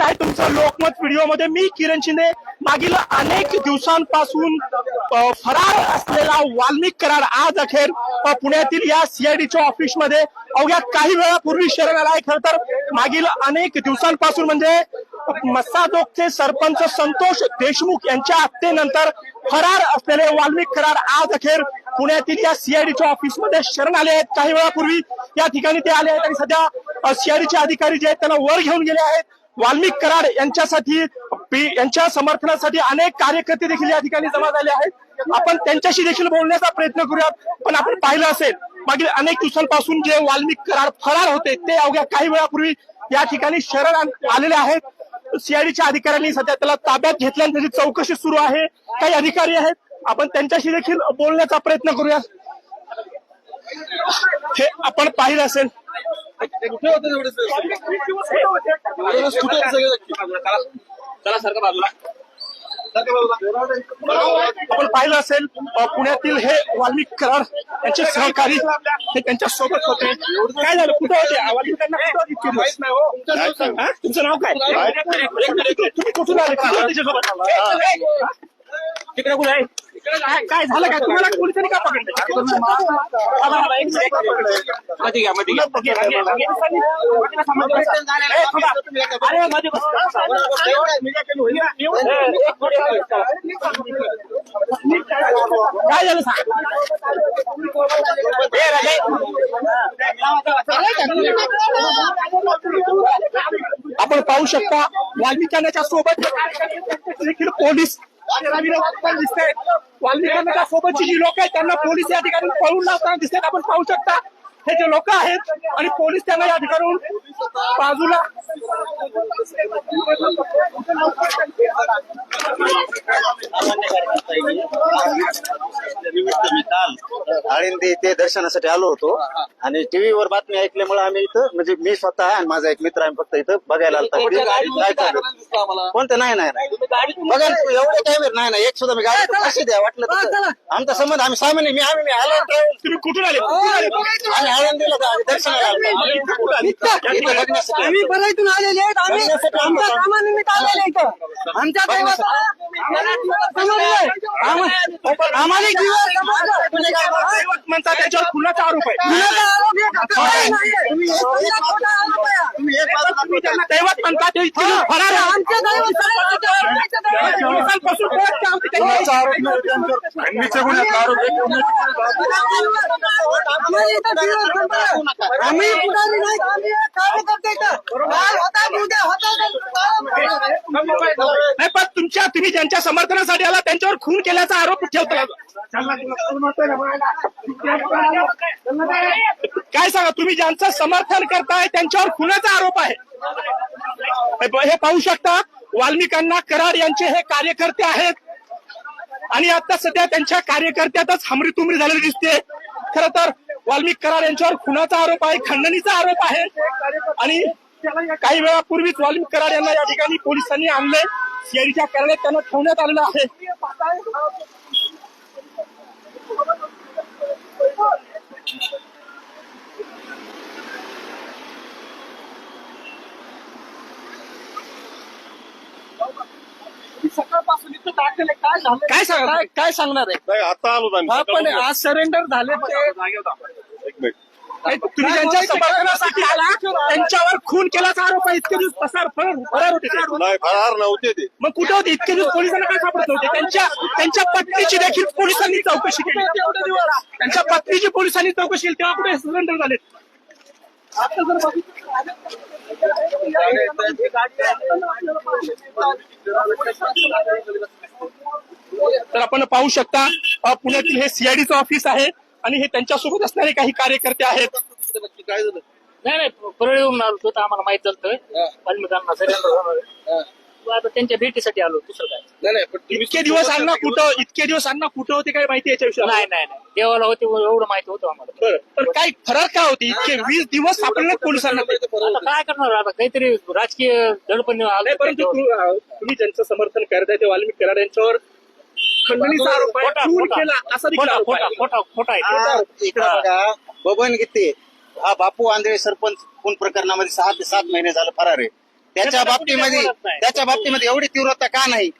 आहे तुमचं लोकमत व्हिडिओमध्ये. मी किरण शिंदे. मागील अनेक दिवसांपासून फरार असलेला वाल्मिक करार आज अखेर पुण्यातील या सीआयडीच्या ऑफिसमध्ये. अवघ्या काही वेळापूर्वी शरण आला आहे खर तर. मागील अनेक दिवसांपासून म्हणजे मस्सादोगचे सरपंच संतोष देशमुख यांच्या हत्येनंतर फरार असलेले वाल्मिक करार आज अखेर पुण्यातील या सीआयडीच्या ऑफिसमध्ये शरण आले आहेत. काही वेळापूर्वी या ठिकाणी ते आले आहेत आणि सध्या सीआयडीचे अधिकारी जे आहेत त्यांना वर घेऊन गेले आहेत. वाल्मिक कराड यांच्यासाठी यांच्या समर्थनासाठी अनेक कार्यकर्ते देखील या ठिकाणी जमा झाले आहेत. आपण त्यांच्याशी देखील बोलण्याचा प्रयत्न करूयात पण आपण पाहिलं असेल मागील अनेक दिवसांपासून जे वाल्मिक कराड फरार होते ते अवघ्या काही वेळापूर्वी या ठिकाणी शरण आलेले आहेत. सीआयडीच्या अधिकाऱ्यांनी सध्या त्याला ताब्यात घेतल्यानंतर त्याची चौकशी सुरू आहे. काही अधिकारी आहेत आपण त्यांच्याशी देखील बोलण्याचा प्रयत्न करूया हे आपण पाहिलं असेल. कुठे होते तेवढे कुठे होते सगळे चला सारखं बाजूला आपण पाहिलं असेल पुण्यातील हे वाल्मिक कराड यांचे सहकारी हे त्यांच्यासोबत होते. काय झालं? कुठे होते? हा? तुमचं नाव काय? तुम्ही कुठून आले? तिकडे कुठे आहे? काय काय झालं काय तुम्हाला पोलिसांनी का पकडलं मध्ये घ्या मध्ये घ्या ए, थांबा. अरे मध्ये बस. काय झालं सांग ए, राजे. आपण पाहू शकता वाल्मिकांच्या सोबत देखील पोलीस दिसत वाल्मिकांच्या सोबतची जी लोक आहेत त्यांना पोलीस या ठिकाणी पळून लावताना दिसतात आपण पाहू शकता. हे जे लोक आहेत आणि पोलीस त्यांना या ठिकाणून बाजूला आळंदी इथे दर्शनासाठी आलो होतो. आणि टीव्हीवर बातमी ऐकल्यामुळे आम्ही इथं म्हणजे मी स्वतः आणि माझा एक मित्र आम्ही फक्त इथं बघायला आलता. काय चालू कोणतं नाही नाही नाही. बघा ना, एवढे काय नाही नाही. एक सुद्धा मी गाडी कशी द्या वाटलं. आमचा संबंध आम्ही सामान्य मी आम्ही मी आलो तुम्ही कुठून आले? कुठून आले? आम्ही आळंदीला जा- दर्शनाला आलो इथं कुठं आले? इथं बघण्यासाठी. आम्ही परळीतून आलेले आहेत. आम्ही आमच्या. कामानिमित्त आलेले इथं. आमच्या दैवत आम्हाला म्हणतात त्याच्यावर खुनाचा आरोप आहे हे दैवत म्हणतात ते फरार. आम्ही कार्यकर्ते तुमच्या तुम्ही ज्यांच्या समर्थनासाठी आला त्यांच्यावर खून केल्याचा आरोप ठेवता काय सांगा तुम्ही ज्यांचं समर्थन करताय त्यांच्यावर खुनाचा आरोप आहे. हे- हे पाहू शकता वाल्मिकांना कराड यांचे हे कार्यकर्ते आहेत. आणि आता सध्या त्यांच्या कार्यकर्त्यातच हमरी तुमरी झालेली दिसते. खर तर वाल्मिक कराड यांच्यावर खुनाचा आरोप आहे खंडणीचा आरोप आहे. आणि काही वेळापूर्वीच वाल्मिक कराड यांना या ठिकाणी पोलिसांनी आणले सीआयडीच्या कार्यालयात त्यांना ठेवण्यात आलेलं आहे. सकाळपासून इथं दाखल आहे. काय झालं? काय सांगा काय सांगणार आहे? आता आलो हा पण आज सरेंडर झाले ते. हे तुम्ही ज्यांच्या समर्थनासाठी आला त्यांच्यावर खून केल्याचा आरोप आहे. इतके दिवस पसार फरार होते. फरार नव्हते ते. मग कुठे होते? इतके दिवस पोलिसांना काय सापडत नव्हते? त्यांच्या त्यांच्या पत्नीची देखील पोलिसांनी चौकशी केली. त्यांच्या पत्नीची पोलिसांनी चौकशी केली. तेव्हा कुठे सरेंडर झाले? आता जर तर आपण पाहू शकता पुण्यातील हे सीआयडीचं ऑफिस आहे. आणि हे त्यांच्यासोबत असणारे काही कार्यकर्ते आहेत. काय झालं नाही नाही परळीवरून आलो होतो आम्हाला माहीत झालं वाल्मिकांना सगळ्यांना आता त्यांच्या भेटीसाठी आलो दुसरं काय? नाही नाही पण तुम्ही इतके दिवस अण्णा कुठं इतके दिवस अण्णा कुठं होते काय माहिती याच्याविषयी नाही नाही नाही. देवाला होते एवढं माहिती होतं आम्हाला. पण काय फरार काय होती? इतके वीस दिवस सापडले पोलिसांना. आता काय करणार? आता काहीतरी राजकीय दडपण नाही आलं परंतु तुम्ही ज्यांचं समर्थन करताय ते वाल्मिक कराड यांच्यावर खंडणीचा आरोप आहे. खोटा खून खोटा. केला असा देखील खोटा आरोप खोटा आहे. खोटा खोटा आहे. आज इकडं बघा बबन गीते हा बापू आंधळे सरपंच खून प्रकरणामध्ये सहा ते सात महिने झालं फरार आहे. त्याच्या बाबतीमध्ये नाही. त्याच्या बाबतीमध्ये एवढी तीव्रता का नाही?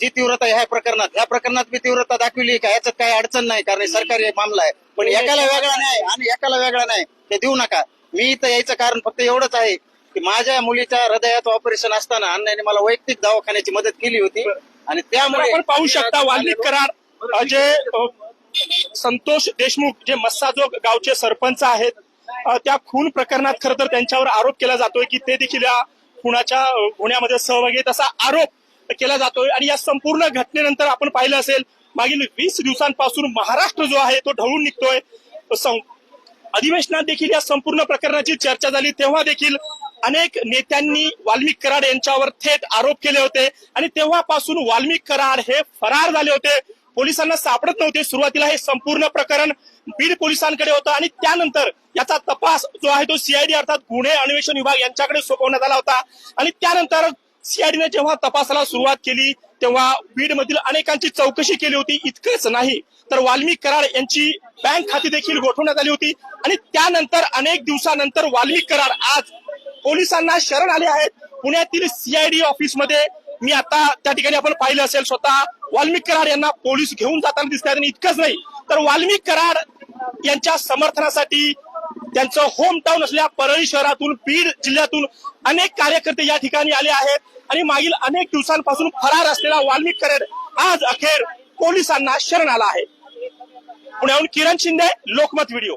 जी तीव्रता ह्या प्रकरणात. ह्या प्रकरणात मी तीव्रता दाखविली का? याच्यात काही अडचण नाही कारण हे सरकारी मामला आहे. पण एकाला वेगळा नाही आणि एकाला वेगळा नाही ते देऊ नका. मी इथं यायचं कारण फक्त एवढंच आहे. की माझ्या मुलीच्या हृदयाचं ऑपरेशन असताना अण्णाने मला वैयक्तिक दवाखान्याची मदत केली होती. आणि त्यामुळे आपण पाहू शकता वाल्मिक कराड अ, जे संतोष देशमुख जे मस्साजोग गावचे सरपंच आहेत त्या खून प्रकरणात खरं तर त्यांच्यावर आरोप केला जातोय की ते देखील या खुनाच्या गुन्ह्यामध्ये सहभागी आहेत असा आरोप केला जातोय. आणि या संपूर्ण घटनेनंतर आपण पाहिलं असेल मागील वीस दिवसांपासून महाराष्ट्र जो आहे तो ढवळून निघतोय. अधिवेशनात देखील या संपूर्ण प्रकरणाची चर्चा झाली. तेव्हा देखील अनेक नेत्यांनी वाल्मिक कराड यांच्यावर थेट आरोप केले होते आणि तेव्हापासून वाल्मिक कराड हे फरार झाले होते. पोलिसांना सापडत नव्हते. सुरुवातीला हे संपूर्ण प्रकरण बीड पोलिसांकडे होतं आणि त्यानंतर याचा तपास जो आहे तो सीआयडी अर्थात गुन्हे अन्वेषण विभाग यांच्याकडे सोपवण्यात आला होता. आणि त्यानंतर सीआयडीने जेव्हा तपासाला सुरुवात केली तेव्हा बीडमधील अनेकांची चौकशी केली होती. इतकंच नाही तर वाल्मिक कराड यांची बँक खाती देखील गोठवण्यात आली होती. आणि त्यानंतर अनेक दिवसानंतर वाल्मिक कराड आज पोलिसांना शरण आले आहेत. पुण्यातील सीआयडी ऑफिसमध्ये मी आता त्या ठिकाणी आपण पाहिलं असेल स्वतः वाल्मिक कराड यांना पोलीस घेऊन जाताना दिसत आहेत आणि इतकंच नाही तर वाल्मिक कराड यांच्या समर्थनासाठी त्यांचं होम टाउन असलेल्या परळी शहरातून बीड जिल्ह्यातून अनेक कार्यकर्ते या ठिकाणी आले आहेत आणि मागील अनेक दिवसांपासून फरार असलेला वाल्मिक कराड आज अखेर पोलिसांना शरण आला आहे. पुण्याहून किरण शिंदे लोकमत व्हिडिओ.